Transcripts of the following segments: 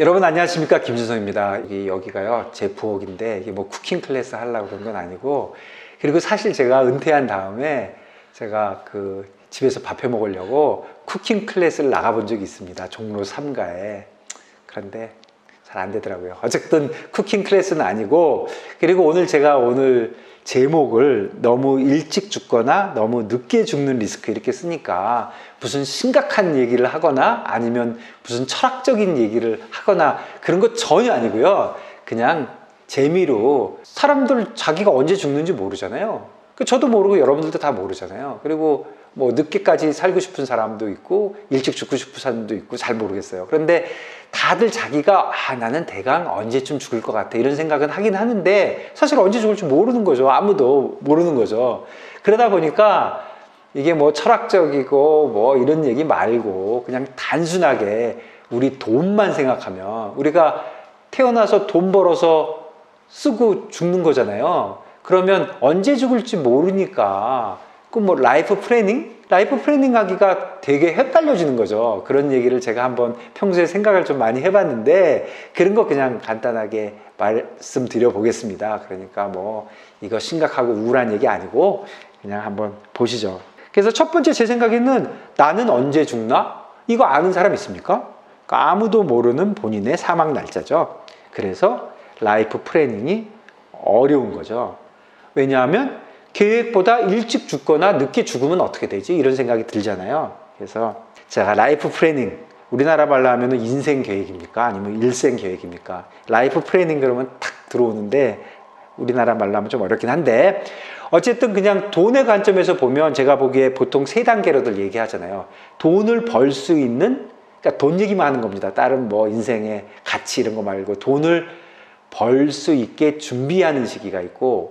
여러분 안녕하십니까 김준성입니다. 여기, 여기가요 제 부엌인데 이게 뭐 쿠킹 클래스 하려고 그런 건 아니고 그리고 사실 제가 은퇴한 다음에 제가 그 집에서 밥해 먹으려고 쿠킹 클래스를 나가본 적이 있습니다. 종로 3가에 그런데 잘 안 되더라고요. 어쨌든 쿠킹 클래스는 아니고 그리고 오늘 제가 오늘 제목을 너무 일찍 죽거나 너무 늦게 죽는 리스크 이렇게 쓰니까 무슨 심각한 얘기를 하거나 아니면 무슨 철학적인 얘기를 하거나 그런 거 전혀 아니고요. 그냥 재미로 사람들 자기가 언제 죽는지 모르잖아요. 그 저도 모르고 여러분들도 다 모르잖아요. 그리고 뭐 늦게까지 살고 싶은 사람도 있고 일찍 죽고 싶은 사람도 있고 잘 모르겠어요. 그런데 다들 자기가 아 나는 대강 언제쯤 죽을 것 같아 이런 생각은 하긴 하는데 사실 언제 죽을지 모르는 거죠. 아무도 모르는 거죠. 그러다 보니까 이게 뭐 철학적이고 뭐 이런 얘기 말고 그냥 단순하게 우리 돈만 생각하면 우리가 태어나서 돈 벌어서 쓰고 죽는 거잖아요. 그러면 언제 죽을지 모르니까 그뭐 라이프 플래닝? 라이프 플래닝 하기가 되게 헷갈려지는 거죠. 그런 얘기를 제가 한번 평소에 생각을 좀 많이 해봤는데 그런 거 그냥 간단하게 말씀드려 보겠습니다. 그러니까 뭐 이거 심각하고 우울한 얘기 아니고 그냥 한번 보시죠. 그래서 첫 번째 제 생각에는 나는 언제 죽나? 이거 아는 사람 있습니까? 그러니까 아무도 모르는 본인의 사망 날짜죠. 그래서 라이프 플래닝이 어려운 거죠. 왜냐하면 계획보다 일찍 죽거나 늦게 죽으면 어떻게 되지? 이런 생각이 들잖아요. 그래서 제가 라이프 플래닝, 우리나라 말로 하면 인생 계획입니까? 아니면 일생 계획입니까? 라이프 플래닝 그러면 탁 들어오는데 우리나라 말로 하면 좀 어렵긴 한데 어쨌든 그냥 돈의 관점에서 보면 제가 보기에 보통 세 단계로들 얘기하잖아요. 돈을 벌 수 있는 그러니까 돈 얘기만 하는 겁니다. 다른 뭐 인생의 가치 이런 거 말고 돈을 벌 수 있게 준비하는 시기가 있고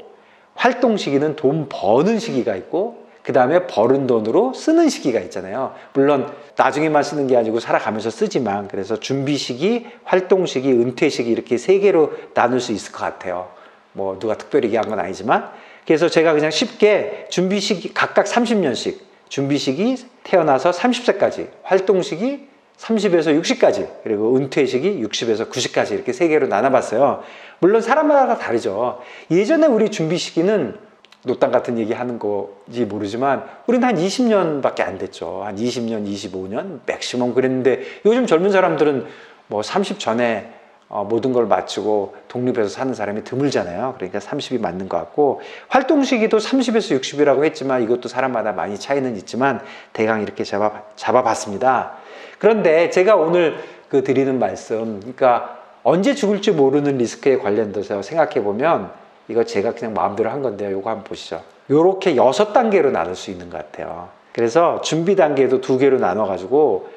활동 시기는 돈 버는 시기가 있고 그 다음에 벌은 돈으로 쓰는 시기가 있잖아요. 물론 나중에만 쓰는 게 아니고 살아가면서 쓰지만 그래서 준비 시기, 활동 시기, 은퇴 시기 이렇게 세 개로 나눌 수 있을 것 같아요. 뭐 누가 특별히 얘기한 건 아니지만 그래서 제가 그냥 쉽게 준비 시기 각각 30년씩 준비 시기 태어나서 30세까지 활동 시기 30에서 60까지 그리고 은퇴 시기 60에서 90까지 이렇게 세 개로 나눠봤어요. 물론 사람마다 다 다르죠. 예전에 우리 준비 시기는 노땅 같은 얘기 하는 거지 모르지만 우리는 한 20년밖에 안 됐죠. 한 20년, 25년 맥시멈 그랬는데 요즘 젊은 사람들은 뭐 30 전에 어, 모든 걸 마치고 독립해서 사는 사람이 드물잖아요. 그러니까 30이 맞는 것 같고 활동 시기도 30에서 60이라고 했지만 이것도 사람마다 많이 차이는 있지만 대강 이렇게 잡아 잡아봤습니다. 그런데 제가 오늘 그 드리는 말씀, 그러니까 언제 죽을지 모르는 리스크에 관련돼서 생각해 보면 이거 제가 그냥 마음대로 한 건데요. 이거 한번 보시죠. 이렇게 여섯 단계로 나눌 수 있는 것 같아요. 그래서 준비 단계도 두 개로 나눠 가지고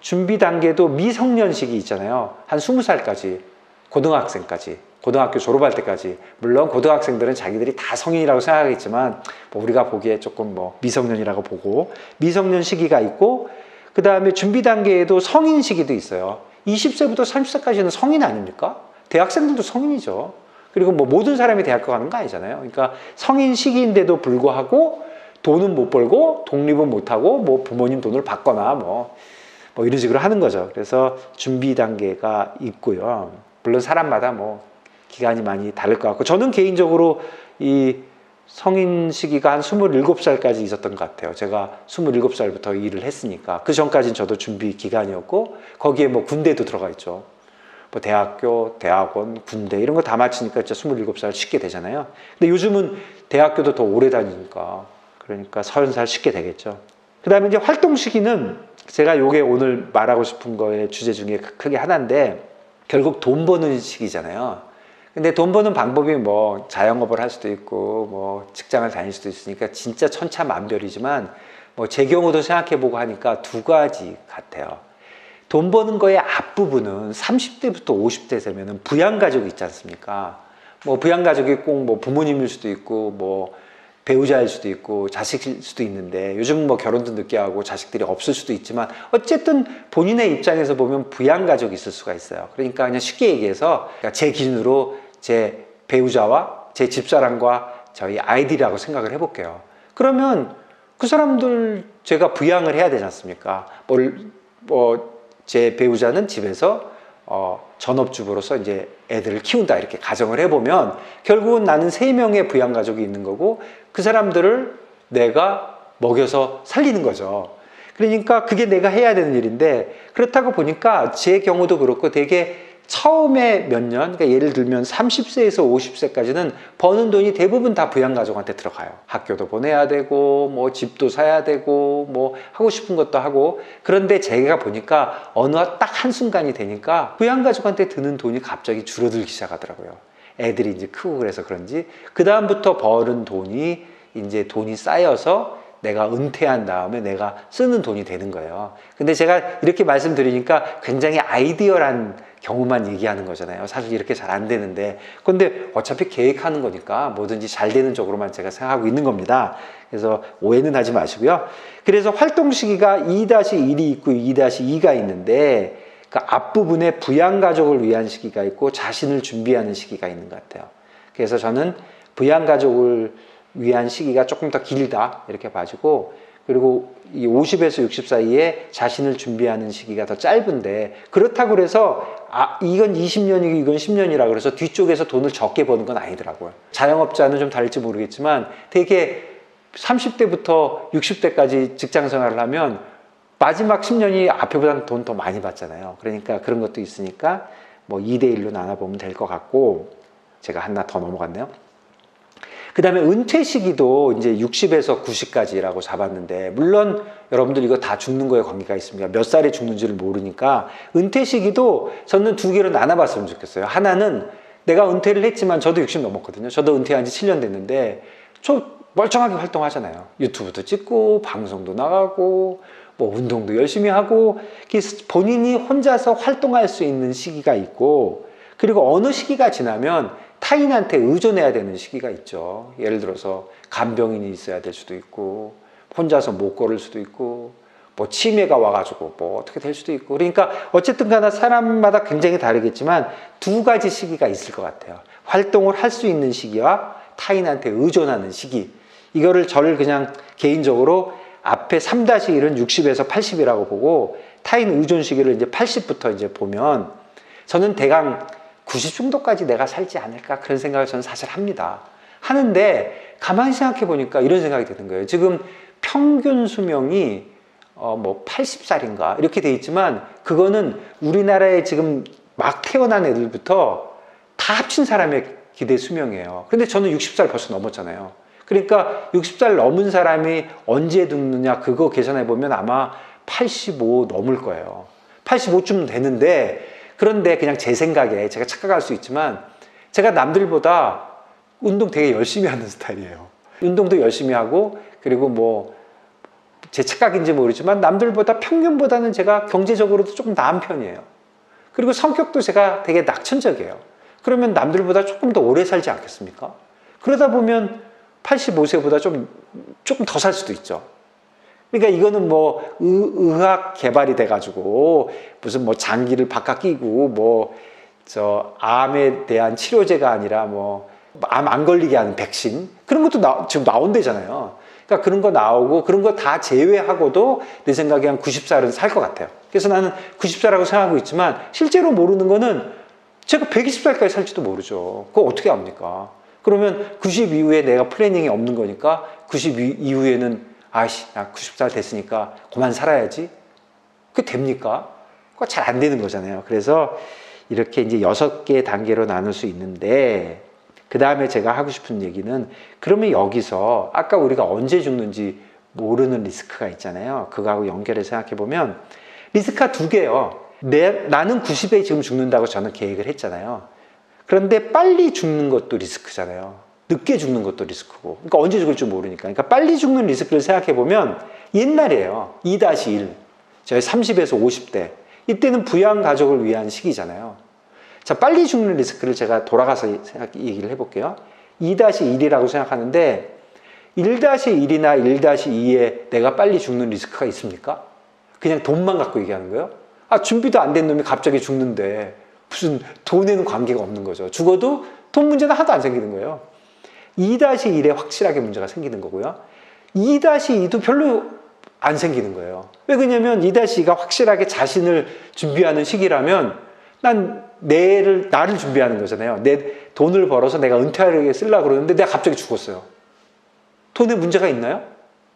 준비 단계도 미성년 시기 있잖아요. 한 스무 살까지 고등학생까지 고등학교 졸업할 때까지 물론 고등학생들은 자기들이 다 성인이라고 생각하겠지만 뭐 우리가 보기에 조금 뭐 미성년이라고 보고 미성년 시기가 있고 그 다음에 준비 단계에도 성인 시기도 있어요. 20세부터 30세까지는 성인 아닙니까? 대학생들도 성인이죠. 그리고 뭐 모든 사람이 대학교 가는 거 아니잖아요. 그러니까 성인 시기인데도 불구하고 돈은 못 벌고 독립은 못 하고 뭐 부모님 돈을 받거나 뭐, 뭐 이런 식으로 하는 거죠. 그래서 준비 단계가 있고요. 물론 사람마다 뭐 기간이 많이 다를 것 같고 저는 개인적으로 이 성인 시기가 한 27살까지 있었던 것 같아요. 제가 27살부터 일을 했으니까. 그 전까지는 저도 준비 기간이었고, 거기에 뭐 군대도 들어가 있죠. 뭐 대학교, 대학원, 군대 이런 거 다 마치니까 진짜 27살 쉽게 되잖아요. 근데 요즘은 대학교도 더 오래 다니니까. 그러니까 30살 쉽게 되겠죠. 그 다음에 이제 활동 시기는 제가 요게 오늘 말하고 싶은 거의 주제 중에 크게 하나인데, 결국 돈 버는 시기잖아요. 근데 돈 버는 방법이 뭐 자영업을 할 수도 있고 뭐 직장을 다닐 수도 있으니까 진짜 천차만별이지만 뭐 제 경우도 생각해 보고 하니까 두 가지 같아요. 돈 버는 거의 앞부분은 30대부터 50대 되면은 부양 가족이 있지 않습니까? 뭐 부양 가족이 꼭 뭐 부모님일 수도 있고 뭐 배우자일 수도 있고 자식일 수도 있는데 요즘 뭐 결혼도 늦게 하고 자식들이 없을 수도 있지만 어쨌든 본인의 입장에서 보면 부양 가족이 있을 수가 있어요. 그러니까 그냥 쉽게 얘기해서 그러니까 제 기준으로 제 배우자와 제 집사람과 저희 아이들이라고 생각을 해볼게요. 그러면 그 사람들 제가 부양을 해야 되지 않습니까? 뭘, 뭐, 제 배우자는 집에서 어, 전업주부로서 이제 애들을 키운다 이렇게 가정을 해보면 결국은 나는 세 명의 부양가족이 있는 거고 그 사람들을 내가 먹여서 살리는 거죠. 그러니까 그게 내가 해야 되는 일인데 그렇다고 보니까 제 경우도 그렇고 되게 처음에 몇 년, 그러니까 예를 들면 30세에서 50세까지는 버는 돈이 대부분 다 부양가족한테 들어가요. 학교도 보내야 되고, 뭐 집도 사야 되고, 뭐 하고 싶은 것도 하고. 그런데 제가 보니까 어느 딱 한순간이 되니까 부양가족한테 드는 돈이 갑자기 줄어들기 시작하더라고요. 애들이 이제 크고 그래서 그런지. 그다음부터 버는 돈이 이제 돈이 쌓여서 내가 은퇴한 다음에 내가 쓰는 돈이 되는 거예요. 근데 제가 이렇게 말씀드리니까 굉장히 아이디어란 경우만 얘기하는 거잖아요. 사실 이렇게 잘 안 되는데. 근데 어차피 계획하는 거니까 뭐든지 잘 되는 쪽으로만 제가 생각하고 있는 겁니다. 그래서 오해는 하지 마시고요. 그래서 활동 시기가 2-1이 있고 2-2가 있는데 그 앞부분에 부양가족을 위한 시기가 있고 자신을 준비하는 시기가 있는 것 같아요. 그래서 저는 부양가족을 위한 시기가 조금 더 길다 이렇게 봐주고 그리고 이 50에서 60 사이에 자신을 준비하는 시기가 더 짧은데 그렇다고 그래서 아 이건 20년이고 이건 10년이라 그래서 뒤쪽에서 돈을 적게 버는 건 아니더라고요. 자영업자는 좀 다를지 모르겠지만 되게 30대부터 60대까지 직장 생활을 하면 마지막 10년이 앞에보다는 돈 더 많이 받잖아요. 그러니까 그런 것도 있으니까 뭐 2대 1로 나눠 보면 될 것 같고 제가 하나 더 넘어갔네요. 그 다음에 은퇴 시기도 이제 60에서 90까지라고 잡았는데, 물론 여러분들 이거 다 죽는 거에 관계가 있습니다. 몇 살에 죽는지를 모르니까, 은퇴 시기도 저는 두 개로 나눠봤으면 좋겠어요. 하나는 내가 은퇴를 했지만 저도 60 넘었거든요. 저도 은퇴한 지 7년 됐는데, 저 멀쩡하게 활동하잖아요. 유튜브도 찍고, 방송도 나가고, 뭐 운동도 열심히 하고, 본인이 혼자서 활동할 수 있는 시기가 있고, 그리고 어느 시기가 지나면 타인한테 의존해야 되는 시기가 있죠. 예를 들어서 간병인이 있어야 될 수도 있고 혼자서 못 걸을 수도 있고 뭐 치매가 와가지고 뭐 어떻게 될 수도 있고 그러니까 어쨌든 간에 사람마다 굉장히 다르겠지만 두 가지 시기가 있을 것 같아요. 활동을 할 수 있는 시기와 타인한테 의존하는 시기. 이거를 저를 그냥 개인적으로 앞에 3-1은 60에서 80이라고 보고 타인 의존 시기를 이제 80부터 이제 보면 저는 대강 90 정도까지 내가 살지 않을까 그런 생각을 저는 사실 합니다. 하는데 가만히 생각해 보니까 이런 생각이 드는 거예요. 지금 평균 수명이 어 뭐 80살인가 이렇게 돼 있지만 그거는 우리나라에 지금 막 태어난 애들부터 다 합친 사람의 기대 수명이에요. 근데 저는 60살 벌써 넘었잖아요. 그러니까 60살 넘은 사람이 언제 죽느냐 그거 계산해 보면 아마 85 넘을 거예요. 85쯤 되는데 그런데 그냥 제 생각에 제가 착각할 수 있지만 제가 남들보다 운동 되게 열심히 하는 스타일이에요. 운동도 열심히 하고 그리고 뭐 제 착각인지 모르지만 남들보다 평균보다는 제가 경제적으로도 조금 나은 편이에요. 그리고 성격도 제가 되게 낙천적이에요. 그러면 남들보다 조금 더 오래 살지 않겠습니까? 그러다 보면 85세보다 좀 조금 더 살 수도 있죠. 그러니까 이거는 뭐 의, 학 개발이 돼가지고 무슨 뭐 장기를 바깥 끼고 뭐 저 암에 대한 치료제가 아니라 뭐 암 안 걸리게 하는 백신 그런 것도 나, 지금 나온대잖아요. 그러니까 그런 거 나오고 그런 거 다 제외하고도 내 생각에 한 90살은 살 것 같아요. 그래서 나는 90살이라고 생각하고 있지만 실제로 모르는 거는 제가 120살까지 살지도 모르죠. 그거 어떻게 압니까? 그러면 90 이후에 내가 플래닝이 없는 거니까 90 이후에는 아이씨, 나 90살 됐으니까 그만 살아야지. 그게 됩니까? 그거 잘 안 되는 거잖아요. 그래서 이렇게 이제 여섯 개 단계로 나눌 수 있는데, 그 다음에 제가 하고 싶은 얘기는, 그러면 여기서 아까 우리가 언제 죽는지 모르는 리스크가 있잖아요. 그거하고 연결해서 생각해 보면, 리스크가 두 개예요. 내, 나는 90에 지금 죽는다고 저는 계획을 했잖아요. 그런데 빨리 죽는 것도 리스크잖아요. 늦게 죽는 것도 리스크고. 그러니까 언제 죽을지 모르니까. 그러니까 빨리 죽는 리스크를 생각해 보면 옛날이에요. 2-1. 저희 30에서 50대. 이때는 부양 가족을 위한 시기잖아요. 자, 빨리 죽는 리스크를 제가 돌아가서 생각, 얘기를 해볼게요. 2-1이라고 생각하는데 1-1이나 1-2에 내가 빨리 죽는 리스크가 있습니까? 그냥 돈만 갖고 얘기하는 거예요? 아, 준비도 안 된 놈이 갑자기 죽는데 무슨 돈에는 관계가 없는 거죠. 죽어도 돈 문제는 하나도 안 생기는 거예요. 2-1에 확실하게 문제가 생기는 거고요. 2-2도 별로 안 생기는 거예요. 왜 그러냐면 2-2가 확실하게 자신을 준비하는 시기라면 난 내를 나를 준비하는 거잖아요. 내 돈을 벌어서 내가 은퇴하려고 쓰려고 그러는데 내가 갑자기 죽었어요. 돈에 문제가 있나요?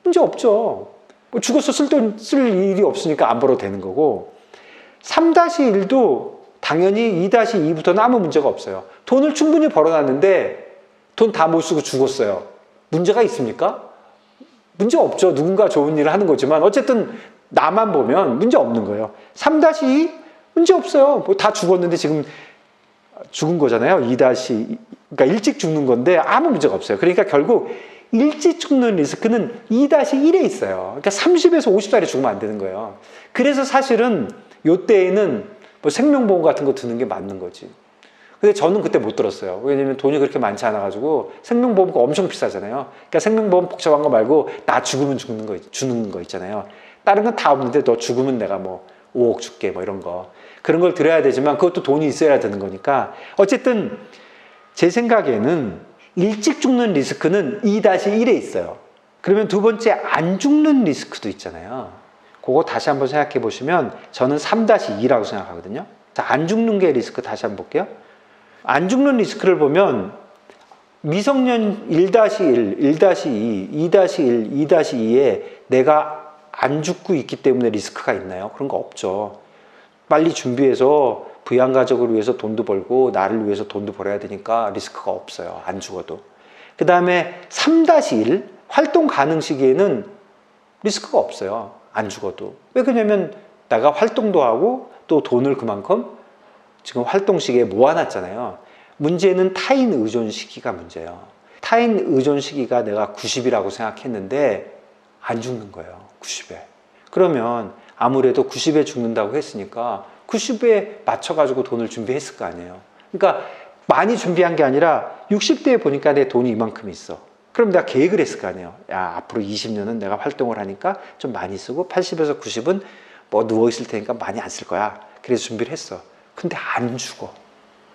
문제 없죠. 뭐 죽어서 쓸, 돈, 쓸 일이 없으니까 안 벌어도 되는 거고 3-1도 당연히 2-2부터는 아무 문제가 없어요. 돈을 충분히 벌어놨는데 돈 다 못 쓰고 죽었어요. 문제가 있습니까? 문제 없죠. 누군가 좋은 일을 하는 거지만 어쨌든 나만 보면 문제 없는 거예요. 3-2 문제 없어요. 뭐 다 죽었는데 지금 죽은 거잖아요. 2 그러니까 일찍 죽는 건데 아무 문제가 없어요. 그러니까 결국 일찍 죽는 리스크는 2-1에 있어요. 그러니까 30에서 50살에 죽으면 안 되는 거예요. 그래서 사실은 요때에는 뭐 생명보험 같은 거 드는 게 맞는 거지. 근데 저는 그때 못 들었어요. 왜냐면 돈이 그렇게 많지 않아가지고 생명보험가 엄청 비싸잖아요. 그러니까 생명보험 복잡한 거 말고 나 죽으면 죽는 거, 주는 거 있잖아요. 다른 건 다 없는데 너 죽으면 내가 뭐 5억 줄게 뭐 이런 거. 그런 걸 들어야 되지만 그것도 돈이 있어야 되는 거니까 어쨌든 제 생각에는 일찍 죽는 리스크는 2-1에 있어요. 그러면 두 번째 안 죽는 리스크도 있잖아요. 그거 다시 한번 생각해 보시면 저는 3-2라고 생각하거든요. 자, 안 죽는 게 리스크 다시 한번 볼게요. 안 죽는 리스크를 보면 미성년 1-1, 1-2, 2-1, 2-2에 내가 안 죽고 있기 때문에 리스크가 있나요? 그런 거 없죠. 빨리 준비해서 부양 가족을 위해서 돈도 벌고 나를 위해서 돈도 벌어야 되니까 리스크가 없어요. 안 죽어도. 그 다음에 3-1 활동 가능 시기에는 리스크가 없어요. 안 죽어도. 왜 그러냐면 내가 활동도 하고 또 돈을 그만큼 지금 활동 시기에 모아놨잖아요. 문제는 타인 의존 시기가 문제예요. 타인 의존 시기가 내가 90이라고 생각했는데 안 죽는 거예요. 90에. 그러면 아무래도 90에 죽는다고 했으니까 90에 맞춰가지고 돈을 준비했을 거 아니에요. 그러니까 많이 준비한 게 아니라 60대에 보니까 내 돈이 이만큼 있어. 그럼 내가 계획을 했을 거 아니에요. 야, 앞으로 20년은 내가 활동을 하니까 좀 많이 쓰고 80에서 90은 뭐 누워있을 테니까 많이 안 쓸 거야. 그래서 준비를 했어. 근데 안 죽어.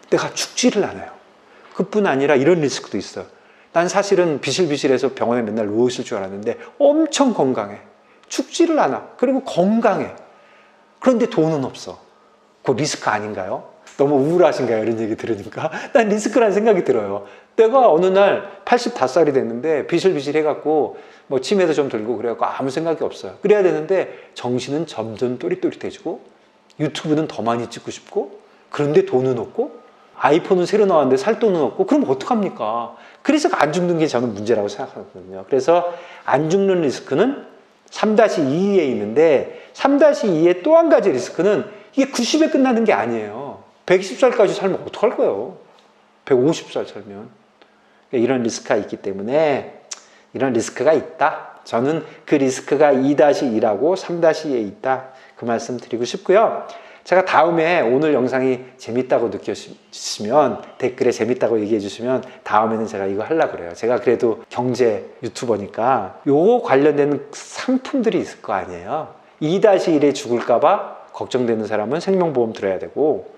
내가 죽지를 않아요. 그뿐 아니라 이런 리스크도 있어요. 난 사실은 비실비실해서 병원에 맨날 누워 있을 줄 알았는데 엄청 건강해. 죽지를 않아. 그리고 건강해. 그런데 돈은 없어. 그 리스크 아닌가요? 너무 우울하신가요? 이런 얘기 들으니까. 난 리스크라는 생각이 들어요. 내가 어느 날 85살이 됐는데 비실비실 해갖고 뭐 치매도 좀 들고 그래갖고 아무 생각이 없어요. 그래야 되는데 정신은 점점 또릿또릿해지고 유튜브는 더 많이 찍고 싶고 그런데 돈은 없고 아이폰은 새로 나왔는데 살 돈은 없고 그럼 어떡합니까? 그래서 안 죽는 게 저는 문제라고 생각하거든요. 그래서 안 죽는 리스크는 3-2에 있는데 3-2의 또 한 가지 리스크는 이게 90에 끝나는 게 아니에요. 120살까지 살면 어떡할 거예요? 150살 살면. 이런 리스크가 있기 때문에 이런 리스크가 있다. 저는 그 리스크가 2-2라고 3-2에 있다. 그 말씀 드리고 싶고요. 제가 다음에 오늘 영상이 재밌다고 느껴지시면 댓글에 재밌다고 얘기해 주시면 다음에는 제가 이거 하려고 그래요. 제가 그래도 경제 유튜버니까 요거 관련된 상품들이 있을 거 아니에요. 2-1에 죽을까 봐 걱정되는 사람은 생명보험 들어야 되고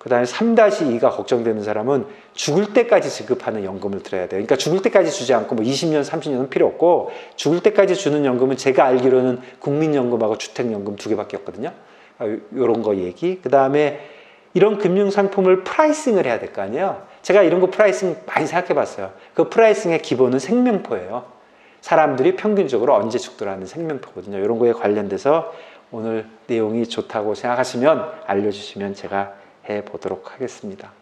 그 다음에 3-2가 걱정되는 사람은 죽을 때까지 지급하는 연금을 들어야 돼요. 그러니까 죽을 때까지 주지 않고 뭐 20년, 30년은 필요 없고 죽을 때까지 주는 연금은 제가 알기로는 국민연금하고 주택연금 두 개밖에 없거든요. 이런 거 얘기. 그 다음에 이런 금융 상품을 프라이싱을 해야 될 거 아니에요. 제가 이런 거 프라이싱 많이 생각해 봤어요. 그 프라이싱의 기본은 생명포예요. 사람들이 평균적으로 언제 죽더라는 생명포거든요. 이런 거에 관련돼서 오늘 내용이 좋다고 생각하시면 알려주시면 제가 해 보도록 하겠습니다.